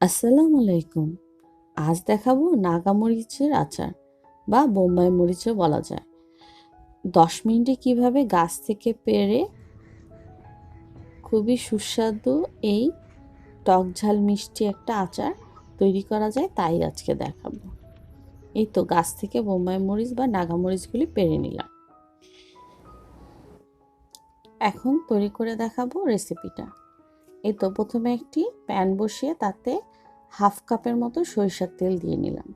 আসসালামু আলাইকুম। আজ দেখাবো নাগা মরিচের আচার, বা বোম্বাই মরিচও বলা যায়। দশ মিনিটে কীভাবে গাছ থেকে পেরে খুবই সুস্বাদু এই টক ঝাল মিষ্টি একটা আচার তৈরি করা যায়, তাই আজকে দেখাবো। এই তো গাছ থেকে বোম্বাই মরিচ বা নাগা মরিচগুলি পেরে নিলাম। এখন তৈরি করে দেখাবো রেসিপিটা এই তো প্রথমে একটি প্যান বসিয়ে তাতে হাফ কাপের মতো সরিষার তেল দিয়ে নিলাম।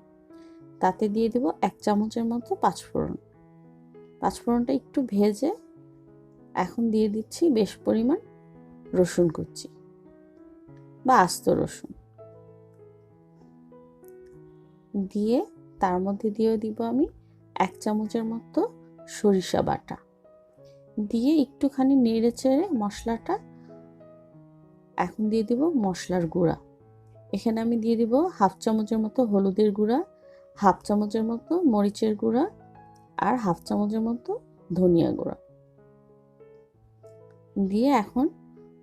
তাতে দিয়ে দিব এক চামচের মতো পাঁচফোড়ন। পাঁচফোড়নটা একটু ভেজে এখন দিয়ে দিচ্ছি বেশ পরিমাণ রসুন কুচি বা আস্ত রসুন। দিয়ে তার মধ্যে দিয়েও দিব আমি এক চামচের মতো সরিষা বাটা। দিয়ে একটুখানি নেড়ে চেড়ে মশলাটা এখন দিয়ে দিব মশলার গুঁড়া। এখানে আমি দিয়ে দিব হাফ চামচের মতো হলুদের গুঁড়া, হাফ চামচের মতো মরিচের গুঁড়া আর হাফ চামচের মতো ধনিয়া গুঁড়া। দিয়ে এখন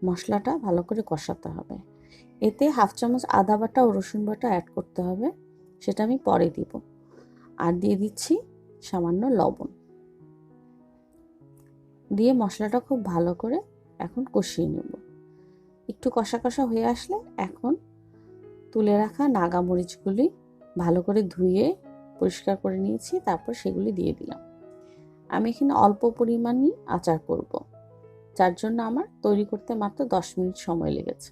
মশলাটা ভালো করে কষাতে হবে। এতে হাফ চামচ আদা বাটা ও রসুন বাটা অ্যাড করতে হবে, সেটা আমি পরে দিব। আর দিয়ে দিচ্ছি সামান্য লবণ। দিয়ে মশলাটা খুব ভালো করে এখন কষিয়ে নেব। একটু কষা কষা হয়ে আসলে এখন তুলে রাখা নাগা মরিচগুলি ভালো করে ধুয়ে পরিষ্কার করে নিয়েছি, তারপর সেগুলি দিয়ে দিলাম। আমি এখানে অল্প পরিমাণই আচার করব, যার জন্য আমার তৈরি করতে মাত্র দশ মিনিট সময় লেগেছে।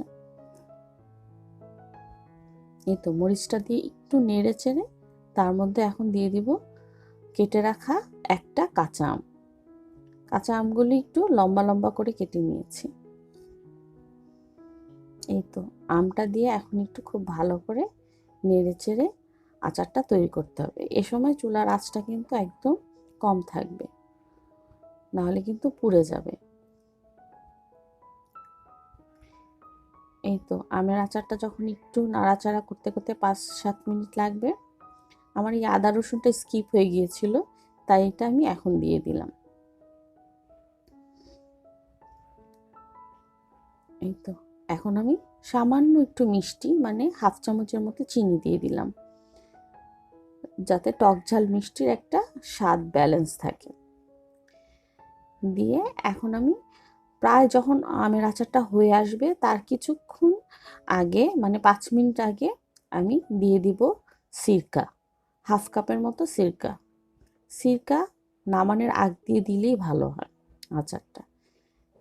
এই তো মরিচটা দিয়ে একটু নেড়ে চেড়ে তার মধ্যে এখন দিয়ে দিব কেটে রাখা একটা কাঁচা আম। কাঁচা আমগুলি একটু লম্বা লম্বা করে কেটে নিয়েছি। এই তো আমটা দিয়ে এখন একটু খুব ভালো করে নেড়ে চেড়ে আচারটা তৈরি করতে হবে। এ সময় চুলার আঁচটা কিন্তু একদম কম থাকবে, নাহলে কিন্তু পুড়ে যাবে। এই তো আমের আচারটা যখন একটু নাড়াচাড়া করতে করতে পাঁচ সাত মিনিট লাগবে, আমার এই আদা রসুনটা স্কিপ হয়ে গিয়েছিল, তাই এটা আমি এখন দিয়ে দিলাম। এই তো এখন আমি সামান্য একটু মিষ্টি মানে হাফ চামচের মতো চিনি দিয়ে দিলাম। যাতে টক ঝাল মিষ্টির একটা স্বাদ ব্যালেন্স থাকে। দিয়ে এখন আমি প্রায় যখন আমের আচারটা হয়ে আসবে, তার কিছুক্ষণ আগে মানে পাঁচ মিনিট আগে আমি দিয়ে দিব সিরকা, হাফ কাপের মতো সিরকা। সিরকা নামানোর আগ দিয়ে দিলেই ভালো হয় আচারটা।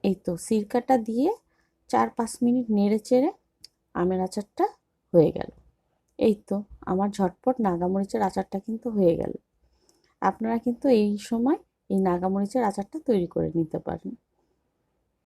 এই তো সিরকাটা দিয়ে চার পাঁচ মিনিট নেড়ে চেড়ে আমের আচারটা হয়ে গেল। এই তো আমার ঝটপট নাগামরিচের আচারটা কিন্তু হয়ে গেল। আপনারা কিন্তু এই সময় এই নাগামরিচের আচারটা তৈরি করে নিতে পারেন।